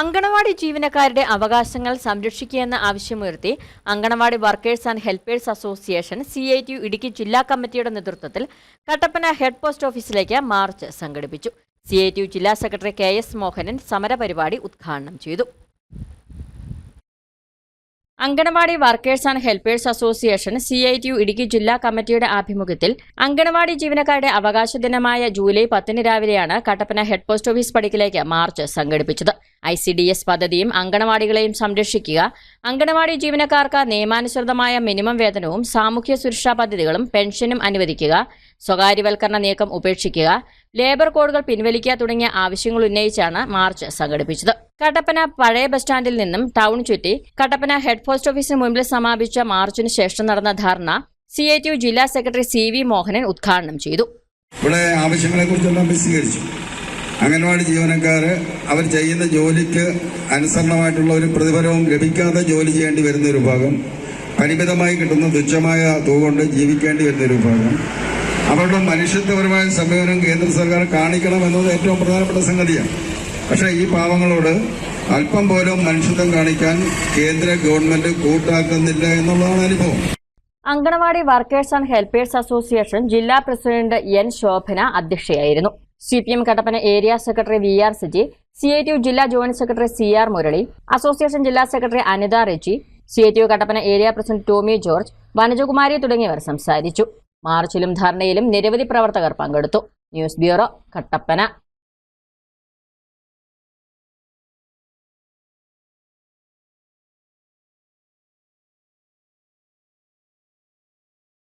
അങ്കണവാടി ജീവനക്കാരുടെ അവകാശങ്ങൾ സംരക്ഷിക്കുകയെന്ന ആവശ്യമുയർത്തി anganwadi workers and helpers association C I T Idukki ജില്ലാ കമ്മിറ്റിയുടെ നേതൃത്വത്തിൽ കട്ടപ്പന ഹെഡ് പോസ്റ്റ് ഓഫീസിലേക്ക് മാർച്ച് സംഘടിപ്പിച്ചു. സി ഐ ടി യു ജില്ലാ സെക്രട്ടറി കെ എസ് മോഹനൻ സമരപരിപാടി ഉദ്ഘാടനം ചെയ്തു. Anganwadi workers and helpers association C I T U Idukki ജില്ലാ കമ്മിറ്റിയുടെ ആഭിമുഖ്യത്തിൽ അങ്കണവാടി ജീവനക്കാരുടെ അവകാശ ദിനമായ ജൂലൈ പത്തിന് രാവിലെയാണ് കട്ടപ്പന ഹെഡ് പോസ്റ്റ് ഓഫീസ് പടിക്കിലേക്ക് മാർച്ച് സംഘടിപ്പിച്ചത്. ഐ സി ഡി എസ് പദ്ധതിയും അങ്കണവാടികളെയും സംരക്ഷിക്കുക അങ്കണവാടി ജീവനക്കാർക്ക് നിയമാനുസൃതമായ മിനിമം വേതനവും സാമൂഹ്യ സുരക്ഷാ പദ്ധതികളും പെൻഷനും അനുവദിക്കുക സ്വകാര്യവൽക്കരണ നീക്കം ഉപേക്ഷിക്കുക ലേബർ കോഡുകൾ പിൻവലിക്കുക തുടങ്ങിയ ആവശ്യങ്ങൾ ഉന്നയിച്ചാണ് മാർച്ച് സംഘടിപ്പിച്ചത്. കട്ടപ്പന പഴയ ബസ് സ്റ്റാൻഡിൽ നിന്നും ടൗൺ ചുറ്റി കട്ടപ്പന ഹെഡ് പോസ്റ്റ് ഓഫീസിന് മുമ്പിൽ സമാപിച്ച മാർച്ചിന് ശേഷം നടന്ന dharna C I T U ജില്ലാ സെക്രട്ടറി സി വി മോഹനൻ ഉദ്ഘാടനം ചെയ്തു. ഇവിടെ ആവശ്യങ്ങളെ കുറിച്ചെല്ലാം വിശദീകരിച്ചു അംഗൻവാടി ജീവനക്കാർ അവർ ചെയ്യുന്ന ജോലിക്ക് അനുസരണമായിട്ടുള്ള ഒരു പ്രതിഫലവും ലഭിക്കാതെ ജോലി ചെയ്യേണ്ടി വരുന്ന ഒരു ഭാഗം പരിമിതമായി കിട്ടുന്ന തുച്ഛമായ തുക കൊണ്ട് ജീവിക്കേണ്ടി വരുന്ന ഒരു ഭാഗം. അവരുടെ മനുഷ്യത്വപരമായ സമീപനം കേന്ദ്ര സർക്കാർ കാണിക്കണം എന്നത് ഏറ്റവും പ്രധാനപ്പെട്ട സംഗതിയാണ്. പക്ഷേ ഈ പാവങ്ങളോട് അല്പം പോലും മനുഷ്യത്വം കാണിക്കാൻ കേന്ദ്ര ഗവൺമെന്റ് കൂട്ടാക്കുന്നില്ല എന്നുള്ളതാണ് അനുഭവം. Anganwadi workers and helpers association ജില്ലാ president N Shobhana അധ്യക്ഷയായിരുന്നു. C P M Kattappana area secretary V R Siji C I T U ജില്ലാ joint secretary C R Murali association ജില്ലാ secretary Anitha Reji C I T U Kattappana area president Tomy George Vanajakumari തുടങ്ങിയവർ സംസാരിച്ചു. മാർച്ചിലും ധർണയിലും നിരവധി പ്രവർത്തകർ പങ്കെടുത്തു. News bureau Kattappana.